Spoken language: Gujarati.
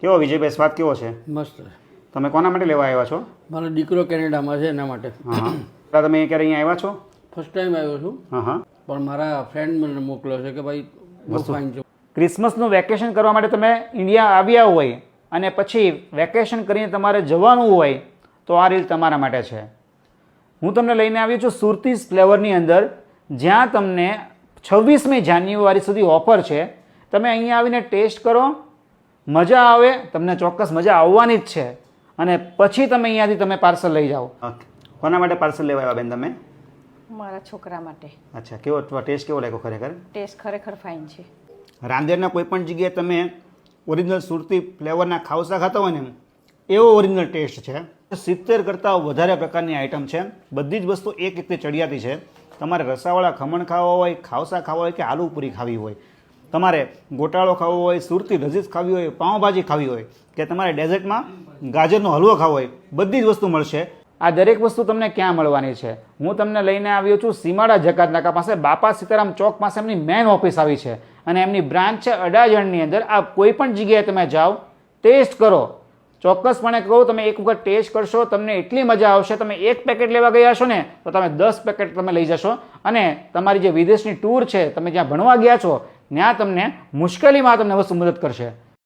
કેવો વિજયભાઈ સ્વાદ કેવો છે? મસ્ત. તમે કોના માટે લેવા આવ્યા છો? મારો દીકરો કેનેડામાં છે એના માટે. હા. તમે ક્યારે અહીંયા આવ્યા છો? ફર્સ્ટ ટાઈમ આવ્યો છું. હા હા. પણ મારા ફ્રેન્ડ મને મોકલ્યો છે કે ભાઈ બહુ ફાઇન છે. ક્રિસમસનું વેકેશન કરવા માટે તમે ઇન્ડિયા આવ્યા હોય અને પછી વેકેશન કરીને તમારે જવાનું હોય તો આ રીલ તમારા માટે છે. હું તમને લઈને આવ્યો છું સુરતીસ ફ્લેવરની અંદર જ્યાં તમને છવ્વીસમી જાન્યુઆરી સુધી ઓફર છે. તમે અહીંયા આવીને ટેસ્ટ કરો. મજા આવે તમને ચોક્કસ મજા આવવાની જ છે. અને પછી તમે અહીંયાથી તમે પાર્સલ લઈ જાઓ. કોના માટે પાર્સલ લેવા આવ્યા બેન તમે? મારા છોકરા માટે. અચ્છા કેવો ટેસ્ટ કેવો લાગ્યો ખરેખર? ટેસ્ટ ખરેખર ફાઇન છે. રાંદેરના કોઈ પણ જગ્યાએ તમે ઓરિજિનલ સુરતી ફ્લેવરના ખાવસા ખાતા હોય ને એવો ઓરિજિનલ ટેસ્ટ છે. સિત્તેર કરતાં વધારે પ્રકારની આઇટમ છે. બધી જ વસ્તુ એક રીતે ચડિયાતી છે. તમારે રસાવાળા ખમણ ખાવા હોય ખાવસા ખાવા હોય કે આલુ પૂરી ખાવી હોય તમારે ગોટાળો ખાવો હોય, સુરતી રજીસ ખાવી હોય, પાઉંભાજી ખાવી હોય, કે તમારે ડેઝર્ટમાં ગાજરનો હલવો ખાવો હોય, બધી જ વસ્તુ મળશે. આ દરેક વસ્તુ તમને ક્યાં મળવાની છે? હું તમને લઈને આવ્યો છું સીમાડા જકાત નાકા પાસે. બાપા સીતારામ ચોક પાસે એમની મેન ઓફિસ આવી છે. અને એમની બ્રાન્ચ છે અડાજણની અંદર. આ કોઈ પણ જગ્યાએ તમે જાઓ ટેસ્ટ કરો. ચોક્કસપણે કહું, તમે એક વખત ટેસ્ટ કરશો, તમને એટલી મજા આવશે. તમે એક પેકેટ લેવા ગયા છો ને, તો તમે દસ પેકેટ તમે લઈ જશો. અને તમારી જે વિદેશની ટૂર છે, તમે જ્યાં ભણવા ગયા છો ત્યાં તમને મુશ્કેલીમાં તમને વસ્તુ મદદ કરશે.